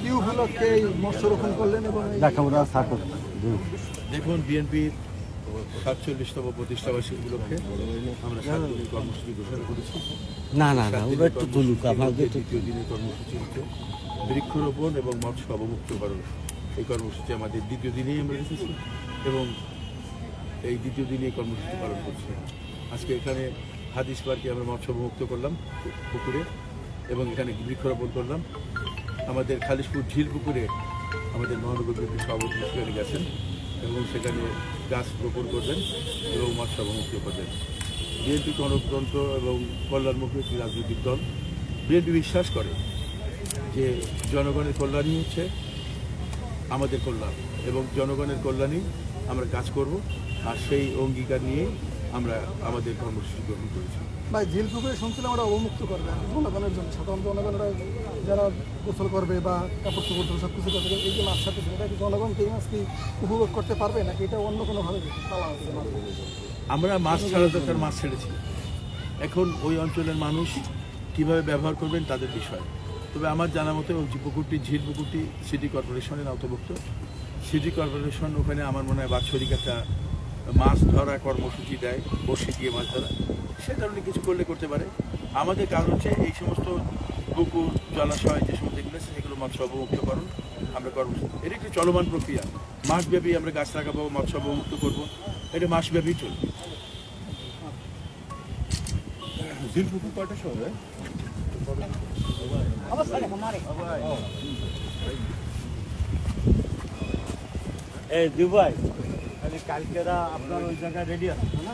কি উপলক্ষে এই মৎস্য রোপণ করলেন এবং দেখুন বিএনপির সাতচল্লিশতম প্রতিষ্ঠাবার্ষিকী উপলক্ষে আমরা সাত দিনের কর্মসূচি ঘোষণা করেছি। না না না দিনের একটু তুলুক কর্মসূচির আপনাদের মধ্যে তো দ্বিতীয় দিনের কর্মসূচি হচ্ছে বৃক্ষরোপণ এবং মৎস্য অবমুক্তকরণ এই কর্মসূচি আমাদের দ্বিতীয় দিনেই আমরা রেখেছি এবং এই দ্বিতীয় দিনে এই কর্মসূচি পালন করছি। আজকে এখানে হাদিস পার্কে আমরা মৎস্য অবমুক্ত করলাম পুকুরে এবং এখানে বৃক্ষরোপণ করলাম। আমাদের খালিশপুর ঝিল পুকুরে আমাদের মহানগর বিএনপি সভাপতি সেখানে গেছেন এবং সেখানে গাছ রোপণ করবেন এবং মৎস্য অবমুক্ত করবেন। বিএনপি গণতন্ত্র এবং কল্যাণমুখী একটি রাজনৈতিক দল। বিএনপি বিশ্বাস করে যে জনগণের কল্যাণই হচ্ছে আমাদের কল্যাণ এবং জনগণের কল্যাণই আমরা কাজ করব। আর সেই অঙ্গীকার নিয়ে আমরা আমাদের কর্মসূচি গ্রহণ করেছি। ভাই ঝিল পুকুরে শুনছিলাম ওরা অবমুক্ত করবে। জনগণের জন্য সাধারণ জনগণরা যারা গোসল করবে বা কাপড় চোপড় ধোবে সব কিছু করবে এই যে মাছ ছাড়তেছে এটা কি জনগণকে এই মাছ কি উপভোগ করতে পারবে নাকি এটা অন্য কোনোভাবে আমরা মাছ ছাড়া দরকার মাছ ছেড়েছি। এখন ওই অঞ্চলের মানুষ কীভাবে ব্যবহার করবেন তাদের বিষয়। তবে আমার জানা মতে পুকুরটি ঝিল পুকুরটি সিটি কর্পোরেশনের আওতাভুক্ত সিটি কর্পোরেশন ওখানে আমার মনে হয় বাৎসরিক একটা মাছ ধরা কর্মসূচি দেয় বসে দিয়ে মাছ ধরা। সে ধরনের কিছু করলে করতে পারে। আমাদের কাজ হচ্ছে এই সমস্ত পুকুর জলাশয় যে সমস্ত এগুলো আছে সেগুলো মৎস্য অবমুক্তকরণ আমরা কর্মসূচি এটা একটি চলমান প্রক্রিয়া। মাসব্যাপী আমরা গাছ লাগাবো মৎস্য অবমুক্ত করব। এটা মাসব্যাপী চলবে। দিল পুকুর দুবাই। তাহলে কালকেরা আপনার ওই জায়গায় রেডি আছে না?